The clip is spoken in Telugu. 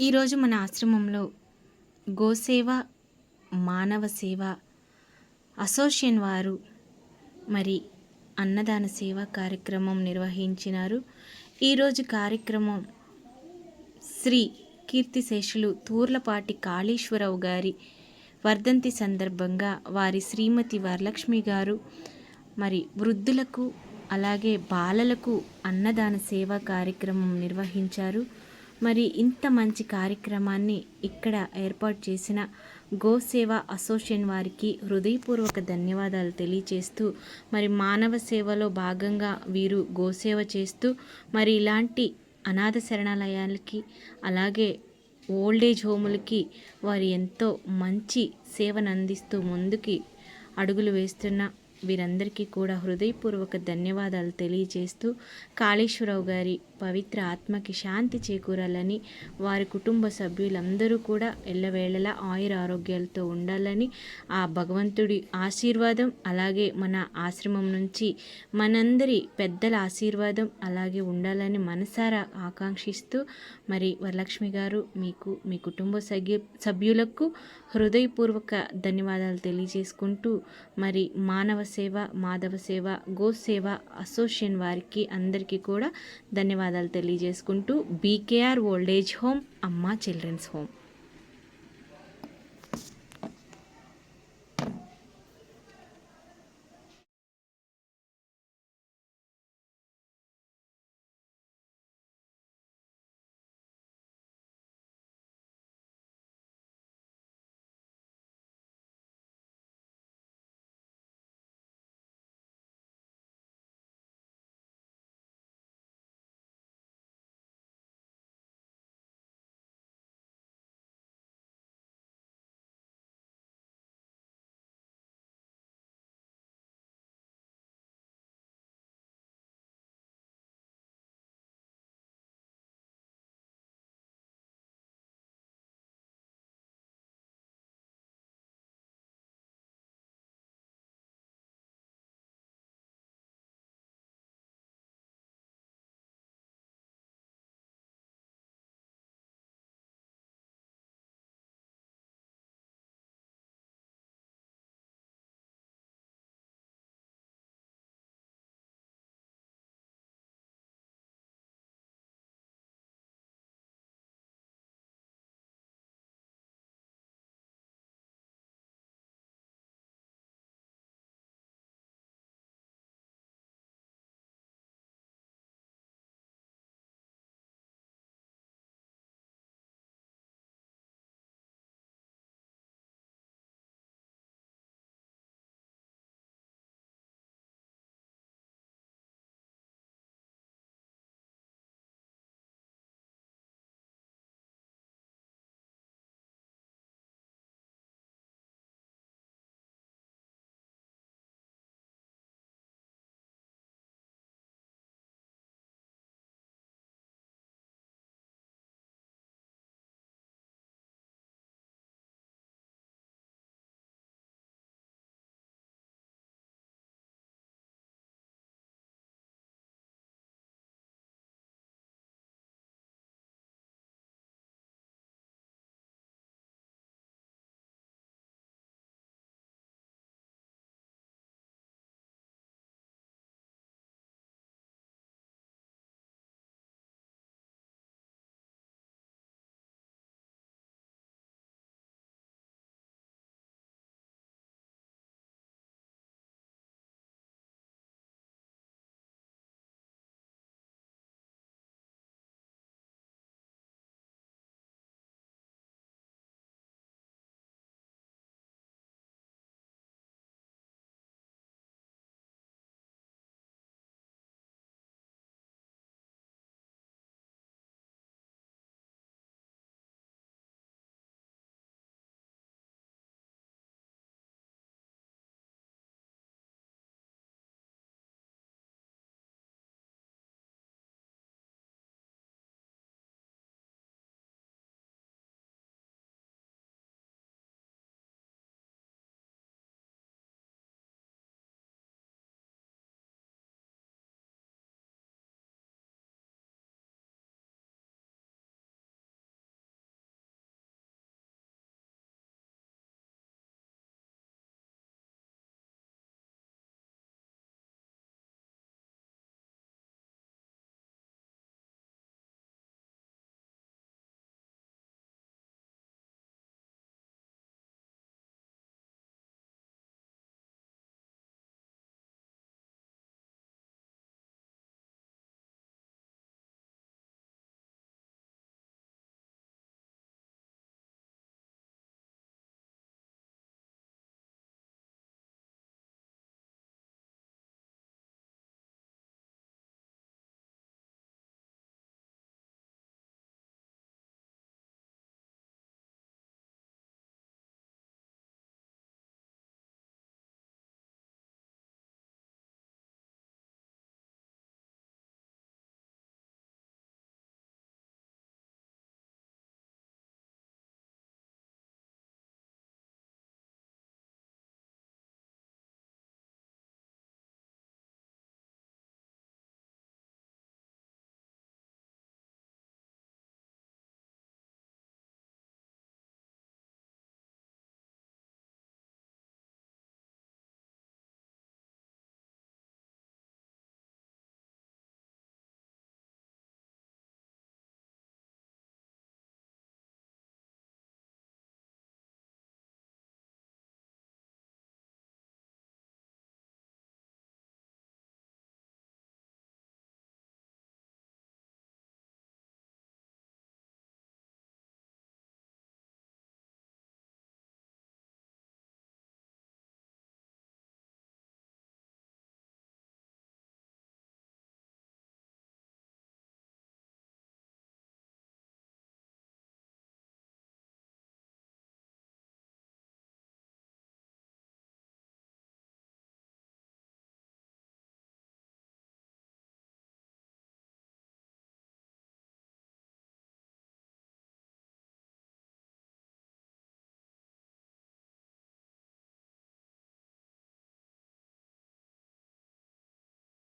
ఈరోజు మన ఆశ్రమంలో గోసేవ మానవ సేవ అసోసియేషన్ వారు మరి అన్నదాన సేవ కార్యక్రమం నిర్వహించినారు. ఈరోజు కార్యక్రమం శ్రీ కీర్తిశేషులు తూర్లపాటి కాళేశ్వరరావు గారి వర్ధంతి సందర్భంగా వారి శ్రీమతి వరలక్ష్మి గారు మరి వృద్ధులకు అలాగే బాలలకు అన్నదాన సేవ కార్యక్రమం నిర్వహించారు. మరి ఇంత మంచి కార్యక్రమాన్ని ఇక్కడ ఏర్పాటు చేసిన గోసేవ అసోసియేషన్ వారికి హృదయపూర్వక ధన్యవాదాలు తెలియచేస్తూ మరి మానవ సేవలో భాగంగా వీరు గోసేవ చేస్తూ మరి ఇలాంటి అనాథ శరణాలయాలకి అలాగే ఓల్డేజ్ హోములకి వారు ఎంతో మంచి సేవను అందిస్తూ ముందుకి అడుగులు వేస్తున్న వీరందరికీ కూడా హృదయపూర్వక ధన్యవాదాలు తెలియజేస్తూ కాళేశ్వరరావు గారి పవిత్ర ఆత్మకి శాంతి చేకూరాలని వారి కుటుంబ సభ్యులందరూ కూడా ఎల్లవేళలా ఆయుర ఆరోగ్యాలతో ఉండాలని ఆ భగవంతుడి ఆశీర్వాదం అలాగే మన ఆశ్రమం నుంచి మనందరి పెద్దల ఆశీర్వాదం అలాగే ఉండాలని మనసారా ఆకాంక్షిస్తూ మరి వరలక్ష్మి గారు మీకు మీ కుటుంబ సభ్యు సభ్యులకు హృదయపూర్వక ధన్యవాదాలు తెలియజేసుకుంటూ మరి మానవ సేవ మాధవ సేవ గో సేవ అసోసియేషన్ వారికి అందరికీ కూడా ధన్యవాదాలు. తెలియజేసుకుంటూ బీకేఆర్ ఓల్డేజ్ హోమ్ అమ్మ చిల్డ్రన్స్ హోమ్.